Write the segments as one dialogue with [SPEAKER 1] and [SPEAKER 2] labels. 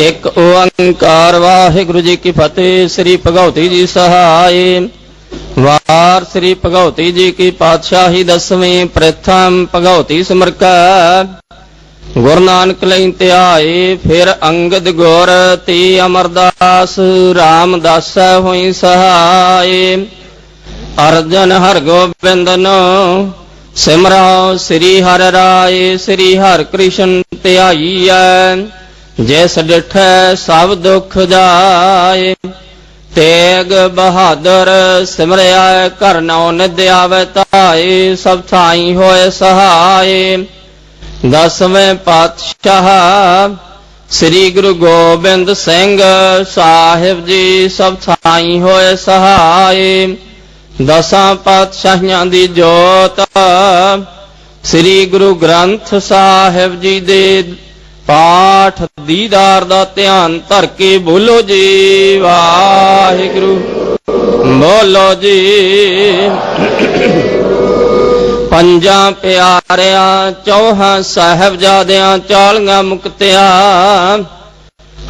[SPEAKER 1] ਇੱਕ ਓੰਕਾਰ ਵਾਹਿਗੁਰੂ ਜੀ ਕੀ ਫਤਿਹ, ਸ੍ਰੀ ਭਗਉਤੀ ਜੀ ਸਹਾਈ। ਵਾਰ ਸ੍ਰੀ ਭਗਉਤੀ ਜੀ ਕੀ ਪਾਤਸ਼ਾਹੀ ਦਸਵੇਂ, ਪ੍ਰਥਮ ਭਗਉਤੀ ਸਿਮਰਕਾ। ਗੁਰੂ ਨਾਨਕ ਲਈ ਧਿਆਏ, ਫਿਰ ਅੰਗਦ ਗੁਰ ਤੀ ਅਮਰਦਾਸ, ਰਾਮਦਾਸ ਹੋਈ ਸਹਾਈ। ਅਰਜਨ ਹਰ ਨੂੰ ਸਿਮਰੋ ਸ੍ਰੀ ਹਰਿ ਰਾਏ, ਸ੍ਰੀ ਹਰਿ ਕ੍ਰਿਸ਼ਨ ਧਿਆਈਐ ਜਿਸ ਡਿਠੈ ਸਭ ਦੁਖ ਜਾਏ, ਤੇਗ ਬਹਾਦਰ ਸਿਮਰਿਆ ਘਰ ਨਿਦਿਆਵੈ ਤਾਏ ਸਭ ਥਾਈ ਹੋਏ ਸਹਾਏ। ਦਸਵੇਂ ਪਾਤਸ਼ਾਹ ਸ੍ਰੀ ਗੁਰੂ ਗੋਬਿੰਦ ਸਿੰਘ ਸਾਹਿਬ ਜੀ ਸਭ ਥਾਈ ਹੋਏ ਸਹਾਏ। ਦਸਾਂ ਪਾਤਸ਼ਾਹੀਆਂ ਦੀ ਜੋਤ ਸ੍ਰੀ ਗੁਰੂ ਗ੍ਰੰਥ ਸਾਹਿਬ ਜੀ ਦੇ ਪਾਠ ਦੀਦਾਰ ਦਾ ਧਿਆਨ ਧਰ ਕੇ ਬੋਲੋ ਜੀ, ਵਾਹਿਗੁਰੂ। ਬੋਲੋ ਜੀ। ਪੰਜਾਂ ਪਿਆਰਿਆਂ, ਚੌਹਾਂ ਸਾਹਿਬਜ਼ਾਦਿਆਂ, ਚਾਲੀਆਂ ਮੁਕਤਿਆਂ,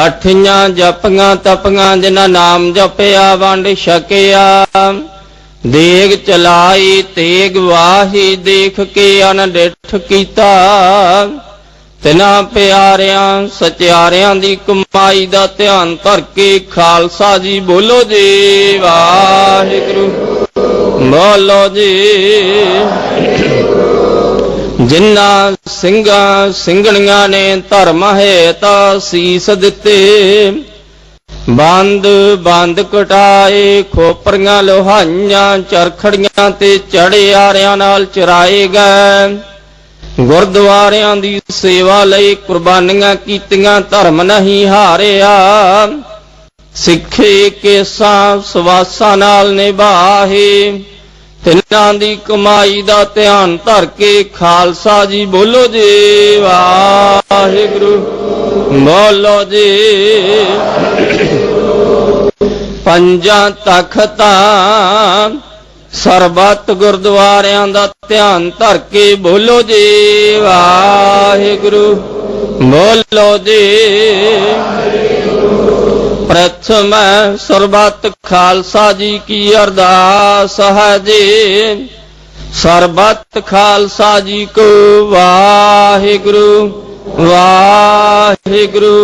[SPEAKER 1] ਹੱਠੀਆਂ ਜਪੀਆਂ, ਤਪੀਆਂ, ਜਿਨ੍ਹਾਂ ਨਾਮ ਜਪਿਆ, ਵੰਡ ਛਕਿਆ। ਦੇਗ ਚਲਾਈ, ਤੇਗ ਵਾਹੀ, ਦੇਖ ਕੇ ਅਨਡਿਠ ਕੀਤਾ। ਤਿਨਾਂ ਪਿਆਰਿਆਂ, ਸਚਿਆਰਿਆਂ ਦੀ ਕਮਾਈ ਦਾ ਧਿਆਨ ਧਰ ਕੇ ਖਾਲਸਾ ਜੀ ਬੋਲੋ ਜੀ, ਵਾਹਿਗੁਰੂ। ਬੋਲੋ ਜੀ। ਜਿਨ੍ਹਾਂ ਸਿੰਘਾਂ ਸਿੰਘਣੀਆਂ ਨੇ ਧਰਮ ਹੈ ਤਾਂ ਸੀਸ ਦਿੱਤੇ, ਬੰਦ ਬੰਦ ਕਟਾਏ, ਖੋਪਰੀਆਂ ਲੋਹਾਈਆਂ, ਚਰਖੜੀਆਂ ਤੇ ਚੜਿਆਰਿਆਂ ਨਾਲ ਚਰਾਏ ਗਏ। ਗੁਰਦੁਆਰਿਆਂ ਦੀ ਸੇਵਾ ਲਈ ਕੁਰਬਾਨੀਆਂ ਕੀਤੀਆਂ, ਧਰਮ ਨਹੀਂ ਹਾਰਿਆ। ਸਿੱਖੇ ਕੇਸਾਂ ਸਵਾਸਾਂ ਨਾਲ ਨਿਭਾਹੇ। ਤਿੰਨਾਂ ਦੀ ਕਮਾਈ ਦਾ ਧਿਆਨ ਧਰ ਕੇ ਖਾਲਸਾ ਜੀ ਬੋਲੋ ਜੀ, ਵਾਹਿਗੁਰੂ ਬੋਲੋ ਜੀ। ਪੰਜਾਂ ਤਖਤਾਂ ਸਰਬੱਤ ਗੁਰਦੁਆਰਿਆਂ ਦਾ ਧਿਆਨ ਧਰ ਕੇ ਬੋਲੋ ਜੀ, ਵਾਹਿਗੁਰੂ। ਬੋਲੋ ਜੀ, ਪ੍ਰਥਮ ਸਰਬੱਤ ਖਾਲਸਾ ਜੀ ਕੀ ਅਰਦਾਸ ਹੈ ਜੀ। ਸਰਬੱਤ ਖਾਲਸਾ ਜੀ ਕੋ ਵਾਹਿਗੁਰੂ ਵਾਹਿਗੁਰੂ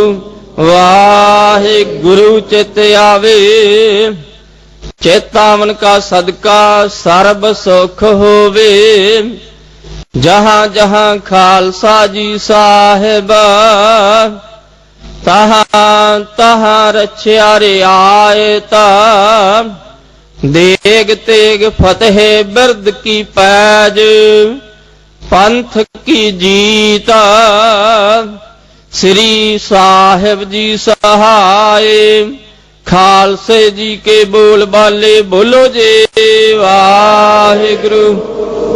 [SPEAKER 1] ਵਾਹਿਗੁਰੂ ਚਿਤ ਆਵੇ। ਚੇਤਾਵਨ ਕਾ ਸਦਕਾ ਸਰਬ ਸੁਖ ਹੋਵੇ। ਜਹਾਂ ਜਹਾਂ ਖਾਲਸਾ ਜੀ ਸਾਹਿਬ, ਤਹਾਂ ਤਹਾਂ ਰਛਿਆ ਰਿਆਇਤਾ ਦੇਗ ਤੇਗ ਫਤਿਹ ਬਿਰਦ ਕੀ ਪੈਜ, ਪੰਥ ਕੀ ਜੀਤ, ਸ੍ਰੀ ਸਾਹਿਬ ਜੀ ਸਹਾਏ। ਖਾਲਸੇ ਜੀ ਕੇ ਬੋਲ ਬਾਲੇ, ਬੋਲੋ ਜੀ ਵਾਹਿਗੁਰੂ,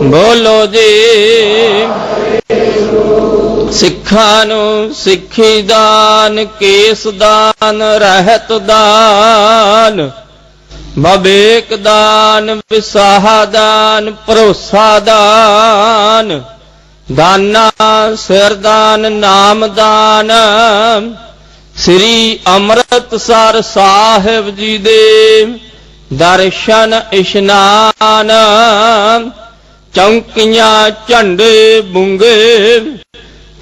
[SPEAKER 1] ਬੋਲੋ ਜੀ। ਸਿੱਖਾਂ ਨੂੰ ਸਿੱਖੀ ਦਾਨ, ਕੇਸ ਦਾਨ, ਰਹਿਤ ਦਾਨ, ਬਵੇਕ ਦਾਨ, ਵਿਸਾਹਾ ਦਾਨ, ਭਰੋਸਾ ਦਾਨ, ਦਾਨਾ ਸਿਰਦਾਨ ਨਾਮ ਦਾਨ ਸ੍ਰੀ ਅੰਮ੍ਰਿਤਸਰ ਸਾਹਿਬ ਜੀ ਦੇ ਦਰਸ਼ਨ ਇਸ਼ਨਾਨ, ਚੌਂਕੀਆਂ ਝੰਡੇ ਬੁੰਗੇ,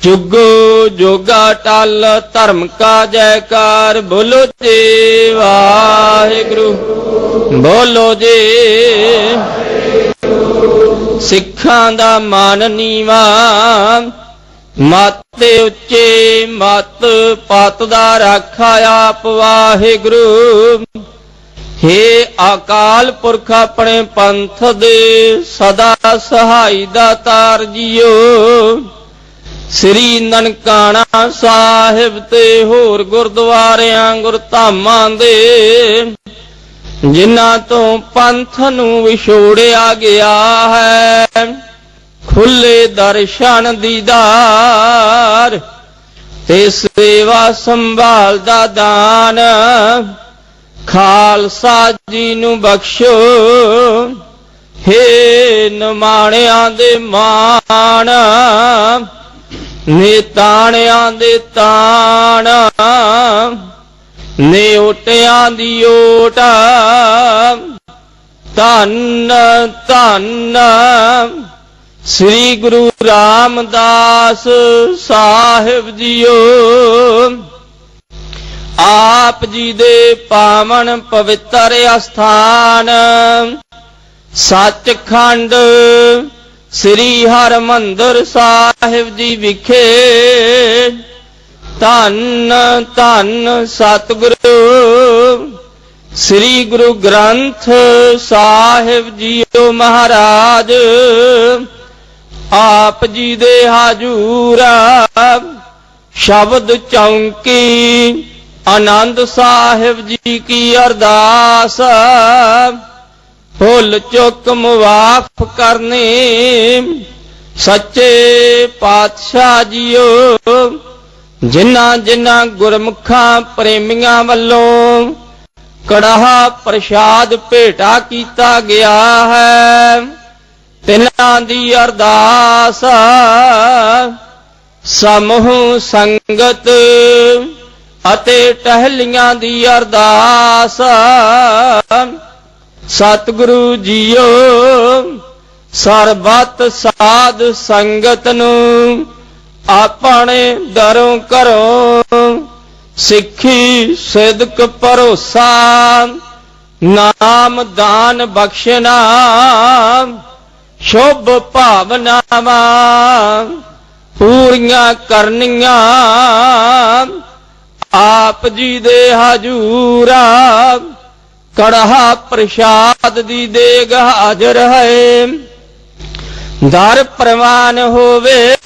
[SPEAKER 1] ਜੁਗੋ ਜੋਗਾ ਟਲ ਧਰਮ ਕਾ ਜੈਕਾਰ, ਬੋਲੋ ਜੀ ਵਾਹਿਗੁਰੂ, ਬੋਲੋ ਜੀ ਸਿੱਖਾਂ ਦਾ ਮਾਨ ਨੀਵਾ ਮਾਤੇ ਉੱਚੇ ਮਤ ਪਤ ਦਾ ਰਾਖਾ ਆਪ ਵਾਹਿਗੁਰੂ। ਹੇ ਅਕਾਲ ਪੁਰਖ ਆਪਣੇ ਪੰਥ ਦੇ ਸਦਾ ਸਹਾਈ ਦਾ ਜੀਓ। ਸ੍ਰੀ ਨਨਕਾਣਾ ਸਾਹਿਬ ਤੇ ਹੋਰ ਗੁਰਦੁਆਰਿਆਂ, ਗੁਰਧਾਮਾਂ ਦੇ ਜਿਨ੍ਹਾਂ ਤੋਂ ਪੰਥ ਨੂੰ ਵਿਛੋੜਿਆ ਗਿਆ ਹੈ। ਖੁੱਲੇ ਦਰਸ਼ਨ ਦੀਦਾਰ, ਤੇ ਸੇਵਾ ਸੰਭਾਲ ਦਾ ਦਾਨ। ਖਾਲਸਾ ਜੀ ਨੂੰ ਬਖਸ਼ੋ, ਹੇ ਨਮਾਣਿਆਂ ਦੇ ਮਾਣ ਨੇ ਤਾਣਿਆਂ ਦੇ ਤਾਣ ਨੇ ਓਟਿਆਂ ਦੀ ਓਟ। ਧੰਨ ਧੰਨ ਸ੍ਰੀ ਗੁਰੂ ਰਾਮਦਾਸ ਸਾਹਿਬ ਜੀਓ। ਆਪ ਜੀ ਦੇ ਪਾਵਨ ਪਵਿੱਤਰ ਅਸਥਾਨ, ਸੱਚਖੰਡ ਸ੍ਰੀ ਹਰਮੰਦਰ ਸਾਹਿਬ ਜੀ ਵਿਖੇ। ਧੰਨ ਧੰਨ ਸਤਿਗੁਰੂ ਸ੍ਰੀ ਗੁਰੂ ਗ੍ਰੰਥ ਸਾਹਿਬ ਜੀਓ ਮਹਾਰਾਜ। ਆਪ ਜੀ ਦੇ ਹਾਜ਼ੂਰ ਸ਼ਬਦ ਚੌਂਕੀ, ਆਨੰਦ ਸਾਹਿਬ ਜੀ ਕੀ ਅਰਦਾਸ ਭੁੱਲ ਚੁੱਕ ਮੁਆਫ ਕਰਨੇ, ਸੱਚੇ ਪਾਤਸ਼ਾਹ ਜੀਓ, ਜਿਨ੍ਹਾਂ ਜਿਨ੍ਹਾਂ ਗੁਰਮੁਖਾਂ ਪ੍ਰੇਮੀਆਂ ਵੱਲੋਂ ਕੜਾਹ ਪ੍ਰਸ਼ਾਦ ਭੇਟਾ ਕੀਤਾ ਗਿਆ ਹੈ। ਤਿਨਾਂ ਦੀ ਅਰਦਾਸ, ਸਮੂਹ ਸੰਗਤ ਅਤੇ ਟਹਿਲੀਆਂ ਦੀ ਅਰਦਾਸ। ਸਤਿਗੁਰੂ ਜੀਓ, ਸਰਬਤ ਸਾਧ ਸੰਗਤ ਨੂੰ ਆਪਣੇ ਦਰੋਂ ਕਰੋ ਸਿੱਖੀ ਸਿਦਕ ਭਰੋਸਾ, ਨਾਮ ਦਾਨ ਬਖਸ਼ਨਾ ਸ਼ੁਭ ਭਾਵਨਾਵਾਂ ਪੂਰੀਆਂ ਕਰਨੀਆਂ। ਆਪ ਜੀ ਦੇ ਹਜੂਰਾ, ਕੜਾਹ ਪ੍ਰਸ਼ਾਦ ਦੀ ਦੇਗ ਹਾਜ਼ਰ ਹੈ। ਦਰ ਪ੍ਰਵਾਨ ਹੋਵੇ,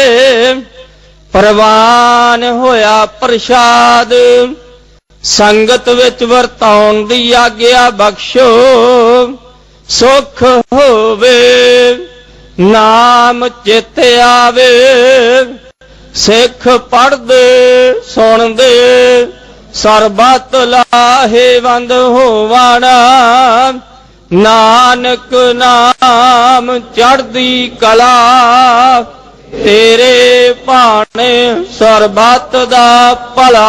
[SPEAKER 1] ਪ੍ਰਵਾਨ ਹੋਇਆ ਪ੍ਰਸ਼ਾਦ। ਸੰਗਤ ਵਿੱਚ ਵਰਤਾਉਣ ਦੀ ਆਗਿਆ ਬਖਸ਼ੋ। ਸੁਖ ਹੋਵੇ, ਨਾਮ ਚਿਤ ਆਵੇ, ਸਿੱਖ ਪੜਦੇ ਸੁਣਦੇ, ਸਰਬਤ ਲਾਹੇਵੰਦ ਹੋਵਣਾ। ਨਾਨਕ ਨਾਮ ਚੜਦੀ ਕਲਾ, ਤੇਰੇ ਭਾਣੇ ਸਰਬਤ ਦਾ ਭਲਾ।